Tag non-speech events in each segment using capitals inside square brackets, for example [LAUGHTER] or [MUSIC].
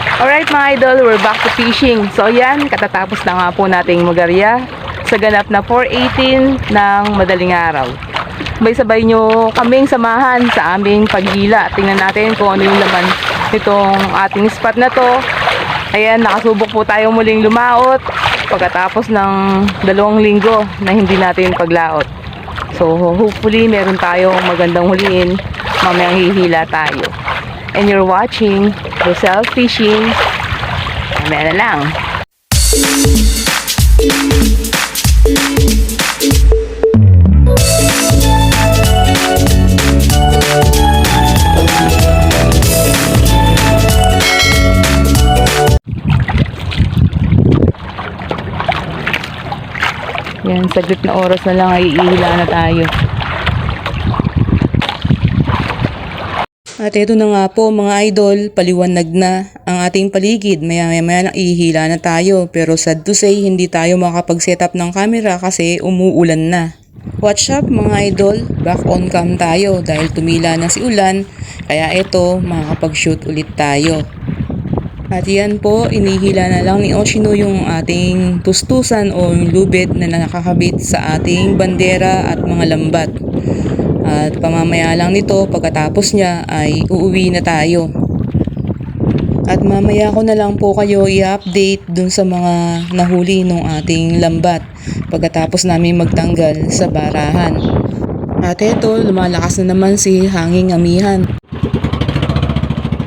Alright mga idol, we're back to fishing. So yan, katatapos na nga po nating magarya sa ganap na 418 ng madaling araw. Sabay-sabay nyo kaming samahan sa aming paghila. Tingnan natin kung ano yung laman nitong ating spot na to. Ayan, nakasubok po tayo muling lumaot pagkatapos ng dalawang linggo na hindi natin paglaot. So hopefully meron tayong magandang huliin. Mamayang hihila tayo. And you're watching Rosel Fishing. Na lang. Yan, saglit na oras na lang ay iihila na tayo. At ito na nga po mga idol, paliwanag na ang ating paligid. Maya maya na ihila na tayo. Pero sad to say, hindi tayo makapag-set up ng camera kasi umuulan na. Watch up mga idol, back on cam tayo dahil tumila na si ulan. Kaya ito, makakapag-shoot ulit tayo. At yan po, inihila na lang ni Oshino yung ating tustusan o yung lubid na nakakabit sa ating bandera at mga lambat. At pamamaya lang nito, pagkatapos niya ay uuwi na tayo. At mamaya ko na lang po kayo i-update dun sa mga nahuli ng ating lambat pagkatapos namin magtanggal sa barahan. At eto, lumalakas na naman si hanging amihan.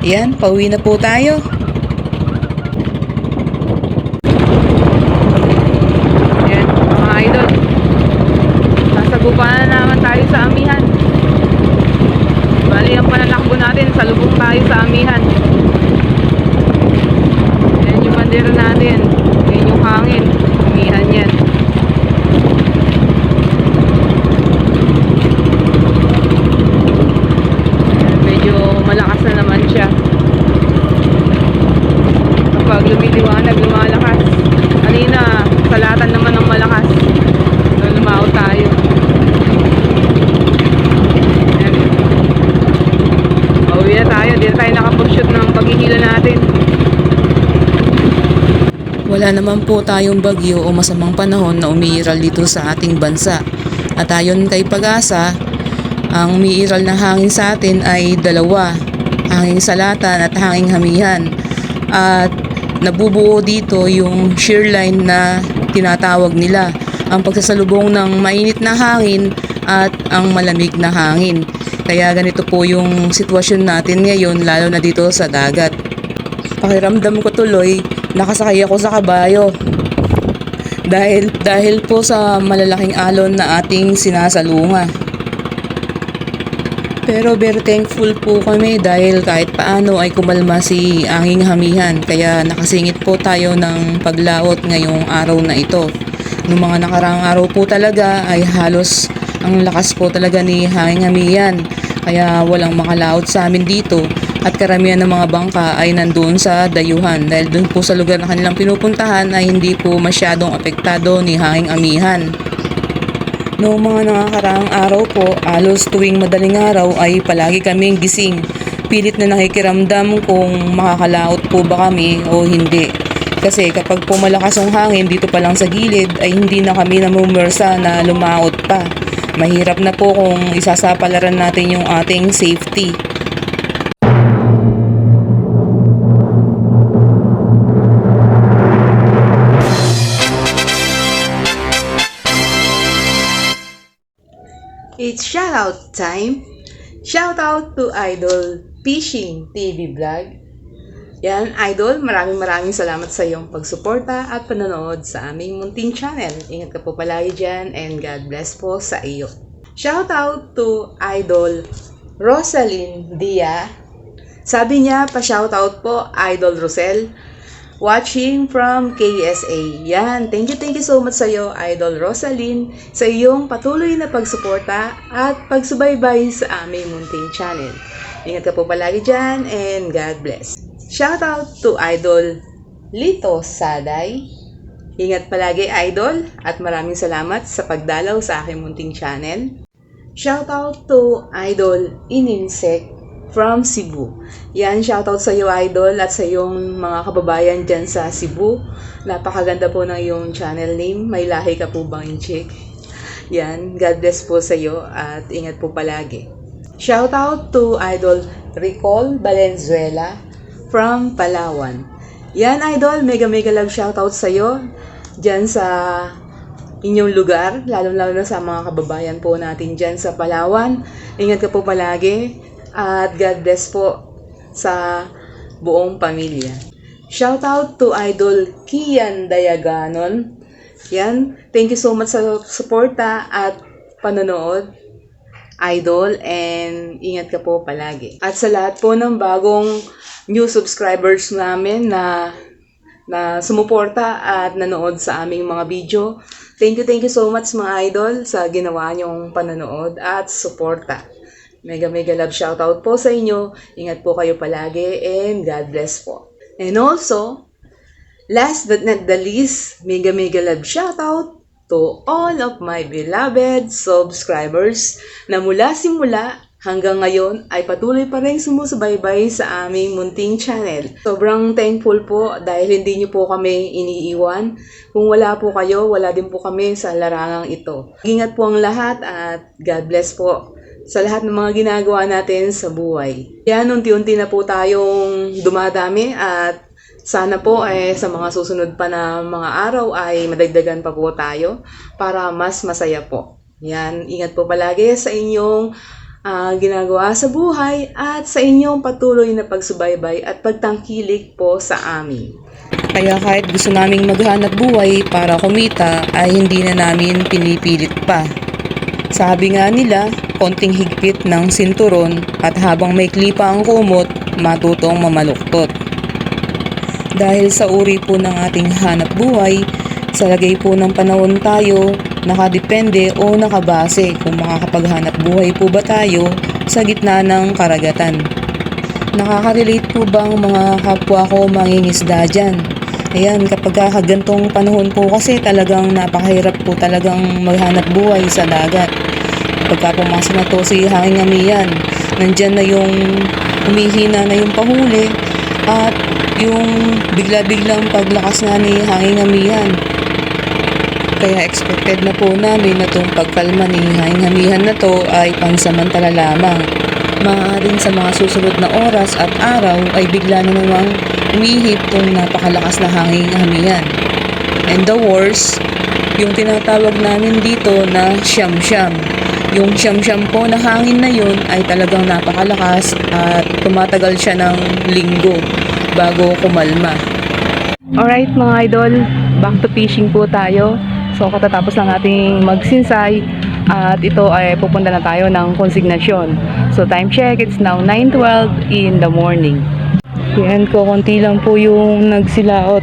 Yan, pauwi na po tayo. Yan, mga idol. Nasa gupa na naman tayo sa amihan. Bali, ang pananakbo natin, salubong tayo sa amihan. Yan yung bandera natin. Yan yung hangin. Amihan yan. Yan, medyo malakas na naman siya. Kapag lumiliwanag, lumalakas. Kanina, salatan naman ng malakas. So, lumao tayo. Ayan. Pauwi na tayo. Dito tayo nakapag-shoot ng paghihila natin. Wala naman po tayong bagyo o masamang panahon na umiiral dito sa ating bansa. At ayon kay Pag-asa, ang umiiral na hangin sa atin ay dalawa. Hanging salatan at hanging hamihan. At nabubuo dito yung shear line na tinatawag nila. Ang pagsasalubong ng mainit na hangin at ang malamig na hangin. Kaya ganito po yung sitwasyon natin ngayon lalo na dito sa dagat. Pakiramdam ko tuloy, nakasakay ako sa kabayo. Dahil, dahil po sa malalaking alon na ating sinasalunga. Pero very thankful po kami dahil kahit paano ay kumalma si Anging Hamihan kaya nakasingit po tayo ng paglaot ngayong araw na ito. Noong mga nakaraang araw po talaga ay halos ang lakas po talaga ni Hanging Hamihan kaya walang makalaot sa amin dito at karamihan ng mga bangka ay nandoon sa dayuhan dahil doon po sa lugar na kanilang pinupuntahan ay hindi po masyadong apektado ni Hanging Amihan. Noong mga nakakaraang araw po, alos tuwing madaling araw ay palagi kaming gising. Pilit na nakikiramdam kung makakalaot po ba kami o hindi. Kasi kapag po malakas ang hangin dito pa lang sa gilid ay hindi na kami namumwersa na lumaot pa. Mahirap na po kung isasapalaran natin yung ating safety. It's shoutout time. Shoutout to Idol Fishing TV Vlog. Yan, Idol, maraming maraming salamat sa iyong pagsuporta at panonood sa aming munting channel. Ingat ka po palagi dyan and God bless po sa iyo. Shoutout to Idol Rosalyn Dia. Sabi niya, pa-shoutout po, Idol Rosel. Watching from KSA. Yan, thank you, thank you so much sa iyo, Idol Rosalyn, sa iyong patuloy na pagsuporta at pagsubaybay sa aming munting channel. Ingat ka po palagi dyan and God bless. Shoutout to Idol Lito Saday. Ingat palagi Idol at maraming salamat sa pagdalaw sa aking munting channel. Shoutout to Idol Ininsek from Cebu. Yan, shoutout sa iyo idol at sa iyong mga kababayan dyan sa Cebu. Napakaganda po ng iyong channel name. May lahi ka po bang chick? Yan, God bless po sa iyo at ingat po palagi. Shoutout to Idol Ricol Valenzuela from Palawan. Yan Idol, mega mega love shoutout sa iyo dyan sa inyong lugar, lalo-lalo na sa mga kababayan po natin dyan sa Palawan. Ingat ka po palagi at God bless po sa buong pamilya. Shoutout to Idol Kian Dayaganon. Yan, thank you so much sa suporta at panonood. Idol and ingat ka po palagi. At sa lahat po ng bagong new subscribers namin na na sumuporta at nanood sa aming mga video. Thank you, thank you so much mga idol sa ginawa niyong panonood at suporta. Mega mega love shoutout po sa inyo. Ingat po kayo palagi and God bless po. And also, last but not the least, mega mega love shoutout to all of my beloved subscribers na mula simula hanggang ngayon ay patuloy pa rin sumusubaybay sa aming munting channel. Sobrang thankful po dahil hindi niyo po kami iniiwan. Kung wala po kayo, wala din po kami sa larangang ito. Ingat po ang lahat at God bless po sa lahat ng mga ginagawa natin sa buhay. Yan, unti-unti na po tayong dumadami at sana po eh, sa mga susunod pa na mga araw ay madagdagan pa po tayo para mas masaya po. Yan, ingat po palagi sa inyong ah, ginagawa sa buhay at sa inyong patuloy na pagsubaybay at pagtangkilik po sa amin. Kaya kahit gusto naming maghanap buhay para kumita ay hindi na namin pinipilit pa. Sabi nga nila, konting higpit ng sinturon at habang may klipa ang kumot, matutong mamaluktot. Dahil sa uri po ng ating hanap buhay, sa lagay po ng panahon tayo, nakadepende o nakabase kung makakapaghanap buhay po ba tayo sa gitna ng karagatan. Nakaka-relate po ba ang mga kapwa ko mangingisda dyan? Ayan, kapag kakagantong panahon po kasi talagang napakahirap po talagang maghanap buhay sa dagat. Pagka pumasok na to si hanging amiyan, nandyan na yung humihina na yung pahuli at yung bigla-biglang paglakas na ni hanging amihan. Kaya expected na po namin na itong pagkalma ni hanging amihan na to ay pansamantala lamang. Maaaring sa mga susunod na oras at araw ay bigla na namang umihip tong napakalakas na hanging hamihan. And the worst, yung tinatawag namin dito na siyam-siyam. Yung siyam-siyam po na hangin na yun ay talagang napakalakas at tumatagal siya ng linggo bago kumalma. Alright mga idol, back to fishing po tayo. So katatapos lang ating magsinsay at ito ay pupunta na tayo ng konsignasyon. So time check, it's now 9.12 in the morning. Yan ko, konti lang po yung nagsilaot.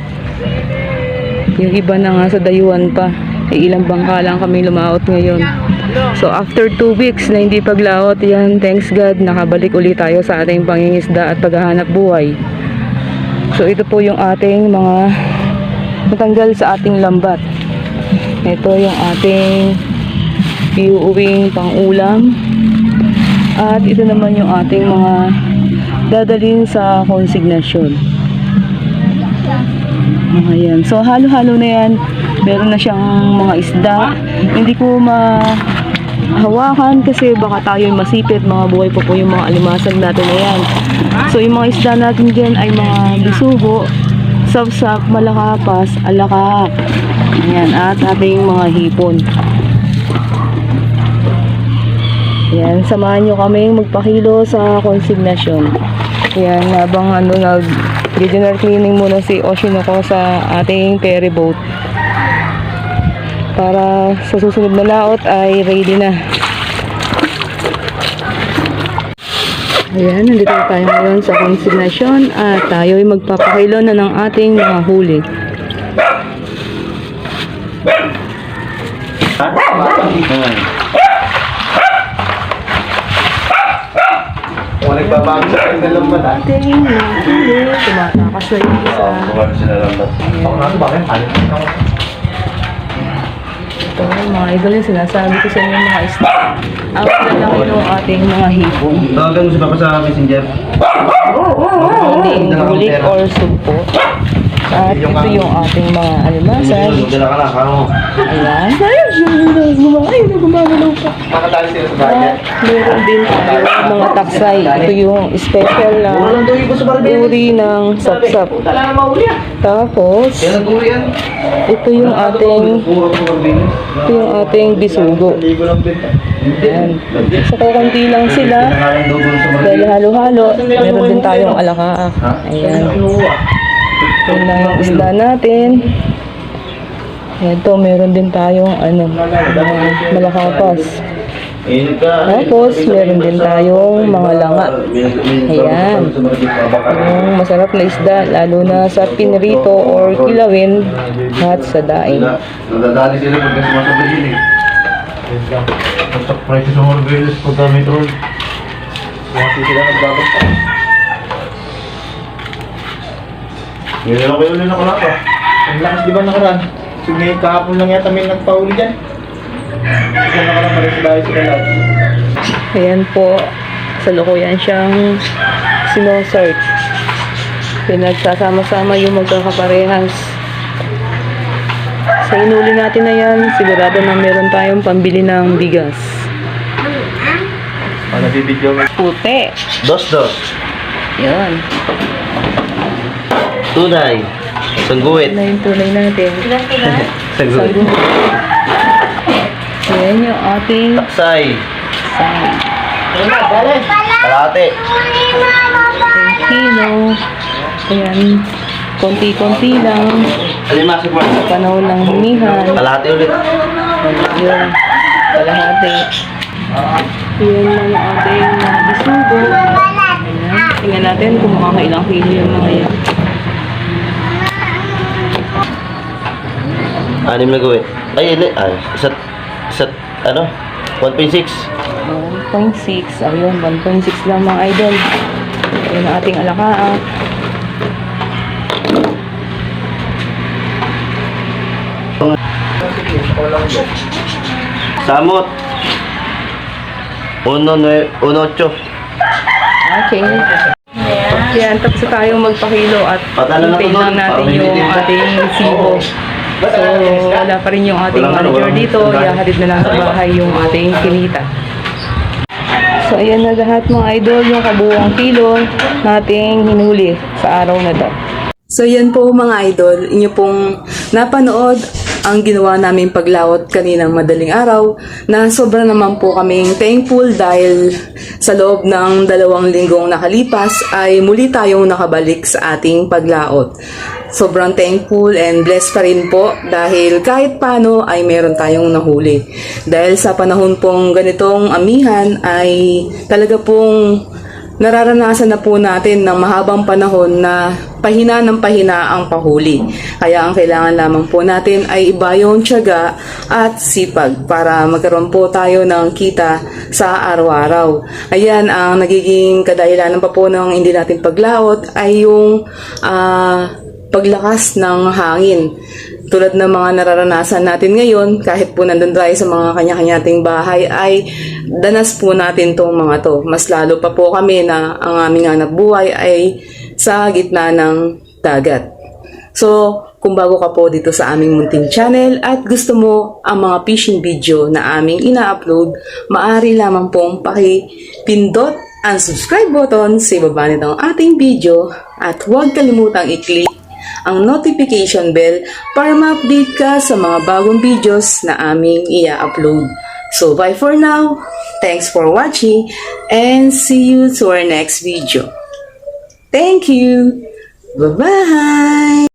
Yung iba na nga sa dayuhan pa. Eh, ilang bangka lang kami lumaot ngayon. So after 2 weeks na hindi paglaot, yan, thanks God, nakabalik ulit tayo sa ating pangingisda at paghahanap buhay. So ito po yung ating mga natanggal sa ating lambat. Ito yung ating iuuwing pang-ulam. At ito naman yung ating mga dadalhin sa konsignasyon. Mga. So halo-halo na yan. Meron na siyang mga isda. Hindi ko mahawakan kasi baka tayo masipit. Mga buhay pa po yung mga alimasag natin na yan. So yung mga isda natin dyan ay mga bisugo, sapsap, malakapas, alakak. Ayan, at ating mga hipon. Yan, samahan nyo kaming magpakilo sa konsignasyon. Yan, habang ano, nag general cleaning muna si Oshinoko sa ating ferry boat. Para sa susunod na laot ay ready na. Ayan, nandito na tayo ngayon sa konsignasyon at tayo ay magpapakilo na ng ating mga huli. Kung nagbabago sa akin ng lambat ah. Ating mga huli, tumatakas na yung isa. Kung ano sila lambat. Ako Ito mga idol yung sinasabi ko sa inyo mga isda. Ang lalaki ng ating mga hipon. Tawagan mo si Papa sa messenger. Hindi bulik or sugpo. At ito yung ating mga mo. Ayan. Ay, gumagalaw pa. At meron din tayo mga taksay. Ito yung special na uri ng sapsap. Ah. Tapos, ito yung ating ito yung ating bisugo. Ayan. So, kukunti lang sila. Dahil halo-halo, meron din tayong alakaak. Ayan. Yun lang yung isda natin. Ito, meron din tayong ano, mga malakapas. Tapos, meron din tayong mga langa. Ayan. Yung masarap na isda, lalo na sa pinrito or kilawin at sa daing. Nadadali sila pagka sumasabay yun eh. Basta price sa mga bills pagka may troll. Kasi sila nagdapat pa. Ngayon lang kayo ulit na kalapa. Ang lakas di ba nakaraan? Sige, kahapon lang yata may nagpauli dyan. Kasi nakaraan pa rin sa bahay sila lahat. Ayan po, sa lukuyan siyang sinosort. Pinagsasama-sama yung magkakaparehas. Sa inuli natin na yan, sigurado na meron tayong pambili ng bigas. Ano bibidyo mo? Puti. Dos dos. Tunay. Sangguwit. Na yung tunay natin. [LAUGHS] Sangguwit. Sabi Ayan yung ating Taksay. side. Kalate. kilo. Ayan. Konti-konti lang. Alimasok mo. Panahon ng humihan. Kalate ulit. Yun. Kalahati. Yun lang yung ating bisugo. Tingnan natin kung makakailang kilo yung mga yan. Anim na gawin. Ay, hindi. Ay, isa't, isa't, ano? 1.6. 1.6. Ayun, 1.6 lang mga idol. Ayan ang ating alakaa. Samot. Uno, nue, uno, ocho. Okay. Yan, tapos na tayong magpakilo at Patalo na natin yung ating sibo. So, wala pa rin yung ating ano, manager dito. Iyahatid na lang sa bahay yung ating kinita. So, ayan na lahat mga idol, yung kabuuang kilo nating hinuli sa araw na to. So, yan po mga idol, inyo pong napanood ang ginawa naming paglawot kaninang madaling araw na sobra naman po kaming thankful dahil sa loob ng dalawang linggong nakalipas ay muli tayong nakabalik sa ating paglaot. Sobrang thankful and blessed pa rin po dahil kahit paano ay meron tayong nahuli. Dahil sa panahon pong ganitong amihan ay talaga pong nararanasan na po natin ng mahabang panahon na pahina ng pahina ang pahuli. Kaya ang kailangan lamang po natin ay iba yung tiyaga at sipag para magkaroon po tayo ng kita sa araw-araw. Ayan, ang nagiging kadahilanan pa po ng hindi natin paglaot ay yung ah, paglakas ng hangin. Tulad ng mga nararanasan natin ngayon, kahit po nandun tayo sa mga kanya-kanya nating bahay, ay danas po natin tong mga to. Mas lalo pa po kami na ang aming anak buhay ay sa gitna ng dagat. So, kung bago ka po dito sa aming munting channel at gusto mo ang mga fishing video na aming ina-upload, maaari lamang pong pakipindot ang subscribe button sa ibaba nitong ating video at huwag kalimutang i-click ang notification bell para ma-update ka sa mga bagong videos na aming i-upload. So, bye for now. Thanks for watching and see you to our next video. Thank you. Bye-bye.